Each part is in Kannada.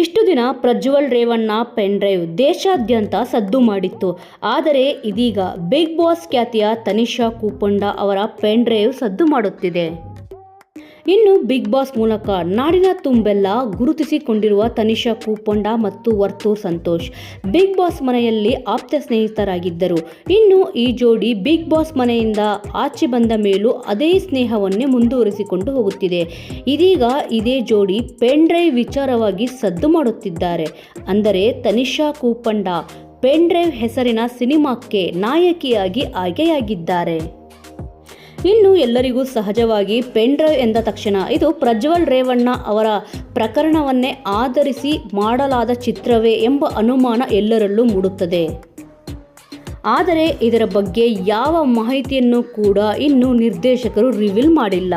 ಇಷ್ಟು ದಿನ ಪ್ರಜ್ವಲ್ ರೇವಣ್ಣ ಪೆನ್ ಡ್ರೈವ್ ದೇಶಾದ್ಯಂತ ಸದ್ದು ಮಾಡಿತ್ತು. ಆದರೆ ಇದೀಗ ಬಿಗ್ ಬಾಸ್ ಖ್ಯಾತಿಯ ತನಿಷಾ ಕೂಪಂಡ ಅವರ ಪೆನ್ ಡ್ರೈವ್ ಸದ್ದು ಮಾಡುತ್ತಿದೆ. ಇನ್ನು ಬಿಗ್ ಬಾಸ್ ಮೂಲಕ ನಾಡಿನ ತುಂಬೆಲ್ಲ ಗುರುತಿಸಿಕೊಂಡಿರುವ ತನಿಷಾ ಕೂಪೊಂಡ ಮತ್ತು ವರ್ತೂರ್ ಸಂತೋಷ್, ಬಿಗ್ ಬಾಸ್ ಮನೆಯಲ್ಲಿ ಆಪ್ತ ಸ್ನೇಹಿತರಾಗಿದ್ದರು. ಇನ್ನು ಈ ಜೋಡಿ ಬಿಗ್ ಬಾಸ್ ಮನೆಯಿಂದ ಆಚೆ ಬಂದ ಮೇಲೂ ಅದೇ ಸ್ನೇಹವನ್ನೇ ಮುಂದುವರಿಸಿಕೊಂಡು ಹೋಗುತ್ತಿದೆ. ಇದೀಗ ಇದೇ ಜೋಡಿ ಪೆನ್ ಡ್ರೈವ್ ವಿಚಾರವಾಗಿ ಸದ್ದು ಮಾಡುತ್ತಿದ್ದಾರೆ. ಅಂದರೆ ತನಿಷಾ ಕೂಪಂಡ ಪೆನ್ ಡ್ರೈವ್ ಹೆಸರಿನ ಸಿನಿಮಾಕ್ಕೆ ನಾಯಕಿಯಾಗಿ ಆಯ್ಕೆಯಾಗಿದ್ದಾರೆ. ಇನ್ನು ಎಲ್ಲರಿಗೂ ಸಹಜವಾಗಿ ಪೆನ್ ಡ್ರೈವ್ ಎಂದ ತಕ್ಷಣ ಇದು ಪ್ರಜ್ವಲ್ ರೇವಣ್ಣ ಅವರ ಪ್ರಕರಣವನ್ನೇ ಆಧರಿಸಿ ಮಾಡಲಾದ ಚಿತ್ರವೇ ಎಂಬ ಅನುಮಾನ ಎಲ್ಲರಲ್ಲೂ ಮೂಡುತ್ತದೆ. ಆದರೆ ಇದರ ಬಗ್ಗೆ ಯಾವ ಮಾಹಿತಿಯನ್ನು ಕೂಡ ಇನ್ನು ನಿರ್ದೇಶಕರು ರಿವೀಲ್ ಮಾಡಿಲ್ಲ.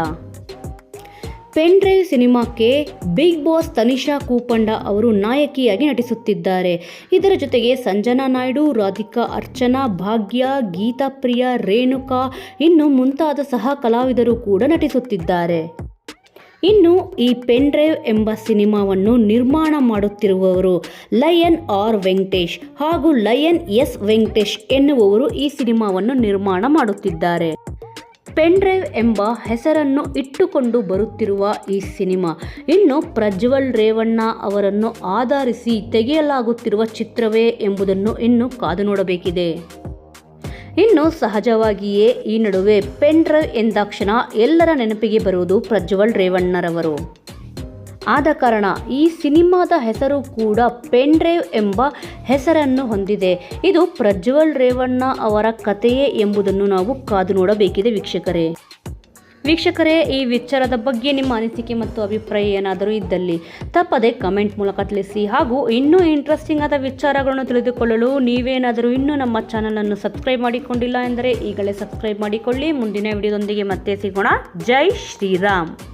ಪೆನ್ ಡ್ರೈವ್ ಸಿನಿಮಾಕ್ಕೆ ಬಿಗ್ ಬಾಸ್ ತನಿಷಾ ಕೂಪಂಡ ಅವರು ನಾಯಕಿಯಾಗಿ ನಟಿಸುತ್ತಿದ್ದಾರೆ. ಇದರ ಜೊತೆಗೆ ಸಂಜನಾ ನಾಯ್ಡು, ರಾಧಿಕಾ ಅರ್ಚನಾ, ಭಾಗ್ಯ, ಗೀತಾ ಪ್ರಿಯ, ರೇಣುಕಾ ಇನ್ನು ಮುಂತಾದ ಸಹ ಕಲಾವಿದರು ಕೂಡ ನಟಿಸುತ್ತಿದ್ದಾರೆ. ಇನ್ನು ಈ ಪೆನ್ ಡ್ರೈವ್ ಎಂಬ ಸಿನಿಮಾವನ್ನು ನಿರ್ಮಾಣ ಮಾಡುತ್ತಿರುವವರು ಲಯನ್ ಆರ್ ವೆಂಕಟೇಶ್ ಹಾಗೂ ಲಯನ್ ಎಸ್ ವೆಂಕಟೇಶ್ ಎನ್ನುವವರು ಈ ಸಿನಿಮಾವನ್ನು ನಿರ್ಮಾಣ ಮಾಡುತ್ತಿದ್ದಾರೆ. ಪೆನ್ ಡ್ರೈವ್ ಎಂಬ ಹೆಸರನ್ನು ಇಟ್ಟುಕೊಂಡು ಬರುತ್ತಿರುವ ಈ ಸಿನಿಮಾ. ಇನ್ನು ಪ್ರಜ್ವಲ್ ರೇವಣ್ಣ ಅವರನ್ನು ಆಧರಿಸಿ ತೆಗೆಯಲಾಗುತ್ತಿರುವ ಚಿತ್ರವೇ ಎಂಬುದನ್ನು ಇನ್ನು ಕಾದು ನೋಡಬೇಕಿದೆ. ಇನ್ನು ಸಹಜವಾಗಿಯೇ ಈ ನಡುವೆ ಪೆನ್ ಡ್ರೈವ್ ಎಂದಾಕ್ಷಣ ಎಲ್ಲರ ನೆನಪಿಗೆ ಬರುವುದು ಪ್ರಜ್ವಲ್ ರೇವಣ್ಣರವರು. ಆದ ಕಾರಣ ಈ ಸಿನಿಮಾದ ಹೆಸರು ಕೂಡ ಪೆನ್ ಡ್ರೈವ್ ಎಂಬ ಹೆಸರನ್ನು ಹೊಂದಿದೆ. ಇದು ಪ್ರಜ್ವಲ್ ರೇವಣ್ಣ ಅವರ ಕಥೆಯೇ ಎಂಬುದನ್ನು ನಾವು ಕಾದು ನೋಡಬೇಕಿದೆ ವೀಕ್ಷಕರೇ. ವೀಕ್ಷಕರೇ, ಈ ವಿಚಾರದ ಬಗ್ಗೆ ನಿಮ್ಮ ಅನಿಸಿಕೆ ಮತ್ತು ಅಭಿಪ್ರಾಯ ಏನಾದರೂ ಇದ್ದಲ್ಲಿ ತಪ್ಪದೆ ಕಮೆಂಟ್ ಮೂಲಕ ತಿಳಿಸಿ ಹಾಗೂ ಇನ್ನೂ ಇಂಟ್ರೆಸ್ಟಿಂಗ್ ಆದ ವಿಚಾರಗಳನ್ನು ತಿಳಿದುಕೊಳ್ಳಲು ನೀವೇನಾದರೂ ಇನ್ನೂ ನಮ್ಮ ಚಾನಲನ್ನು ಸಬ್ಸ್ಕ್ರೈಬ್ ಮಾಡಿಕೊಂಡಿಲ್ಲ ಎಂದರೆ ಈಗಲೇ ಸಬ್ಸ್ಕ್ರೈಬ್ ಮಾಡಿಕೊಳ್ಳಿ. ಮುಂದಿನ ವಿಡಿಯೋದೊಂದಿಗೆ ಮತ್ತೆ ಸಿಗೋಣ. ಜೈ ಶ್ರೀರಾಮ್.